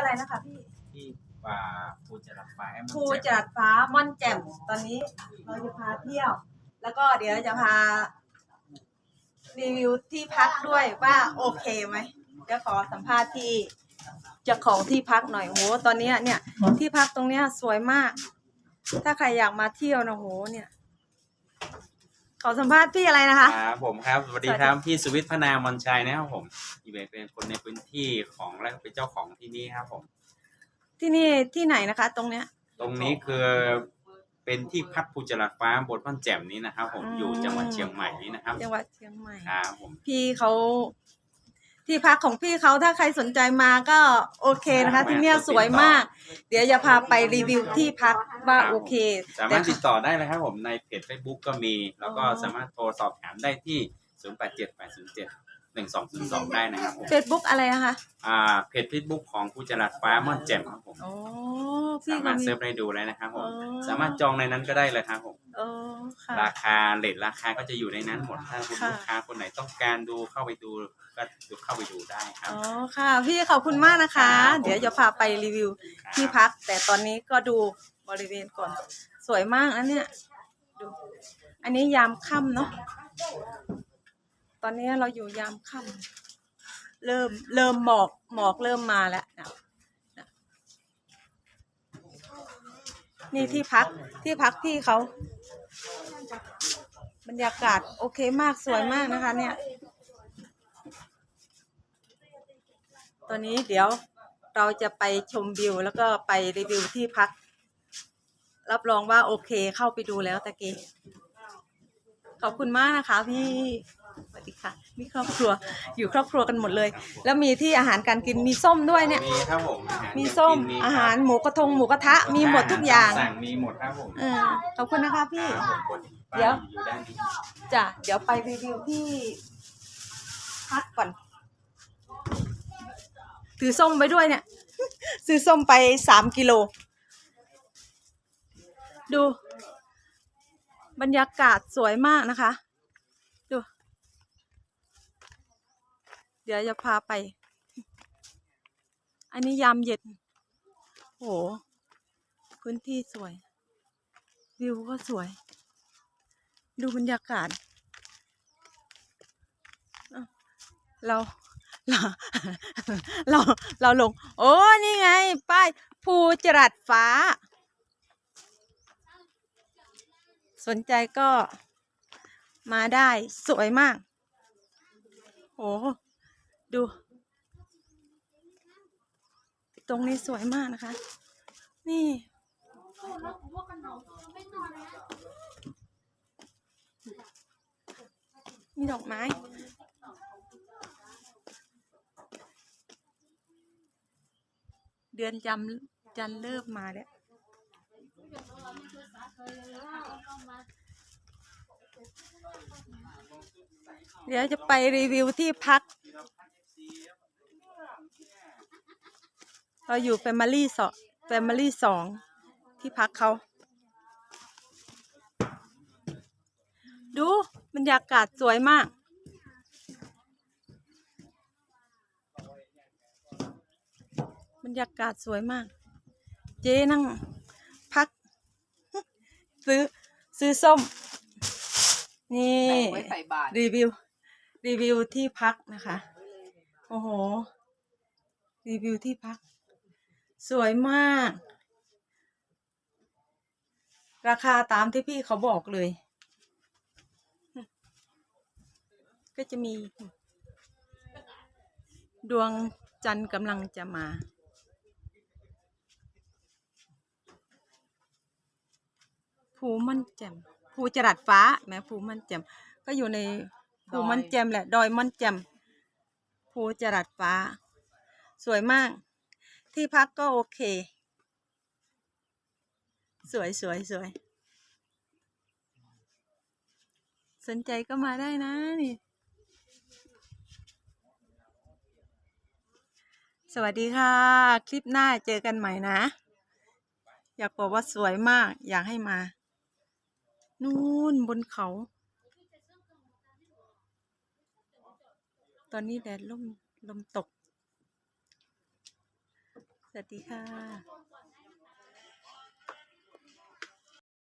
อะไรนะคะพี่ที่ป่าภูจรัสฟ้าแอมภูจัดฟ้าม่อนแจ่มตอนนี้เราจะพาเที่ยว แล้วก็เดี๋ยวจะพา รีวิวที่พักด้วยว่าโอเคไหมเดี๋ยวขอสัมภาษณ์ที่เจ้าของที่พักหน่อยโหตอนเนี้ยเนี่ย ที่พักตรงเนี้ยสวยมาก ถ้าใครอยากมาเที่ยวนะโหเนี่ย ขอสัมภาษณ์พี่อะไรนะคะ ครับผมครับสวัสดีครับพี่สุวิทย์พนามอนชัยนะครับผมอีเวนเป็นคนในพื้นที่ของและเป็นเจ้าของที่นี่ครับ ผม ที่นี่ที่ไหนนะคะ ตรงเนี้ย ตรงนี้คือเป็นที่พักภูจรัสฟ้าบนบ้านแจ่มนี้นะครับผมอืมอยู่จังหวัดเชียงใหม่นี้นะครับจังหวัดเชียงใหม่ครับผมพี่เขา ที่พักของพี่เขาถ้าใครสนใจมาก็โอเคนะคะ ที่เนี่ยสวยมาก เดี๋ยวจะพาไปรีวิวที่พักว่าโอเคสามารถติดต่อได้เลยครับผมในเพจ Facebook ก็มี แล้วก็อ๋อสามารถโทรสอบถามได้ที่ 0 8 7 8 0 7 1 2 0 2ได้นะครับผมเฟซบุ๊กอะไรนะคะ อ่าเพจ Facebook ของภูจรัสฟ้าม่อนแจ่มครับผมโอ้พี่สาก็มารถมี เซิร์ฟได้ดูเลยนะครับผมอ๋อ สามารถจองในนั้นก็ได้เลยครับผมโอ้ค่ะ ราคาเลทราคาก็จะอยู่ในนั้นหมดถ้าคุณค่ะ ลูกค้าคนไหนต้องการดูเข้าไปดูก็ดูเข้าไปดูได้ครับ อ๋อค่ะ พี่ขอบคุณมากนะคะ ครับผมเดี๋ยวจะพาไปรีวิวที่พัก แต่ตอนนี้ก็ดูบริเวณก่อน สวยมากนะเนี่ยดูอันนี้ยามค่ำเนาะ ตอนนี้เราอยู่ยามค่ำเริ่มเริ่มหมอกหมอกเริ่มมาแล้วนะนะนี่ที่พักที่พักพี่เขา บรรยากาศโอเคมากสวยมากนะคะ เนี่ย ตอนนี้เดี๋ยวเราจะไปชมวิวแล้วก็ไปรีวิวที่พัก รับรองว่าโอเคเข้าไปดูแล้วตะกี้ขอบคุณมากนะคะพี่ วัสดีค่ะมีครอบครัวอยู่ครอบครัวกันหมดเลย แล้วมีที่อาหารการกินมีส้มด้วยเนี่ย มีครับผมอาหารมีส้มกินอาหารหมูกระทงหมูกระทะมีหมดทุกอย่างสั่งมีหมดครับผมเออขอบคุณนะคะพี่ ครับผมเดี๋ยว อยู่ด้านนี้จ้ะเดี๋ยวไปรีวิวที่พักก่อน ถือส้มไปด้วยเนี่ย ซื้อส้มไปสามกิโล ดู บรรยากาศสวยมากนะคะ ดู เดี๋ยวจะพาไป อันนี้ยามเย็น โห พื้นที่สวย วิวก็สวย ดูบรรยากาศ เรา เรา เรา เราลง โอ้ นี่ไง ป้าย ภูจรัสฟ้า สนใจก็มาได้สวยมาก โอ้ ดู ตรงนี้สวยมากนะคะ นี่ มีดอกไม้ เดือนจำจันเริ่มมาแล้วเดี๋ยวจะไปรีวิวที่พัก เราอยู่แฟมิลี่สองแฟมิลี่สองที่พักเขา ดูบรรยากาศสวยมาก บรรยากาศสวยมาก เจ๊นั่ง พัก ซื้อ ซื้อส้ม นี่ไว้ใส่บาตรรีวิว รีวิวที่พักนะคะ โอ้โห รีวิวที่พัก สวยมาก ราคาตามที่พี่เขาบอกเลย ก็จะมี ดวงจันทร์กำลังจะมาภูมันแจ่มภูจรัสฟ้าแหม้ภูมันแจ่มก็อยู่ในภูมันแจ่มแหละ ดอยมันแจ่มภูจรัสฟ้า สวยมาก ที่พักก็โอเค สวยสวยสวย สนใจก็มาได้นะนี่ สวัสดีค่ะ คลิปหน้าเจอกันใหม่นะ อยากบอกว่าสวยมาก อยากให้มา นู่นบนเขา ตอนนี้แดดลมลมตก สวัสดีค่ะ